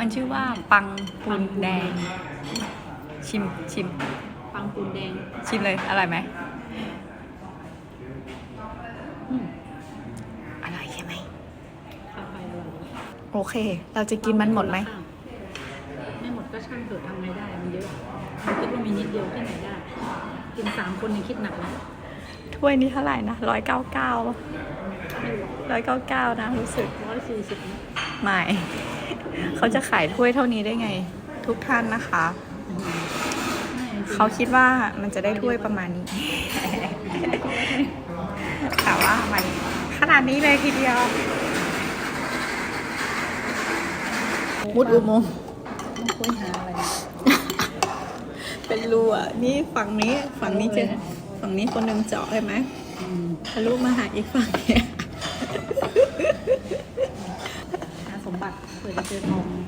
มันชื่อว่าปังปูนแดง ชิมชิม ปังปูนแดง ชิมเลย อร่อยไหมอืมอร่อยใช่ไหมข้าวไปเลยโอเค เราจะกินมันหมดไหม ไม่หมดก็ช่างเถอะทำไงได้ มันเยอะมันคิดว่ามีนิดเดียวที่ไหนได้ กินสามคนยังคิดหนักนะถ้วยนี้เท่าไหร่นะร้อยเก้าเก้าไม่รู้ร้อยเก้าเก้านะ รู้สึกร้อยสี่สิบนะไม่ เขาจะขายถ้วยเท่านี้ได้ไง ทุกท่านนะคะอื้อหือไม่จริงๆเขาคิดว่ามันจะได้ถ้วยประมาณนี้ แต่ว่ามันขนาดนี้เลยทีเดียว มุดอุโมงค์ไม่ค้นหาอะไรเป็นรูอะ นี่ฝั่งนี้ ฝั่งนี้เจอฝั่งนี้คนหนึ่งเจาะใช่ไหมอืมทะลุมาหาอีกฝั่งเนี่ย หาส มบัติเผื่อจะเจอทอง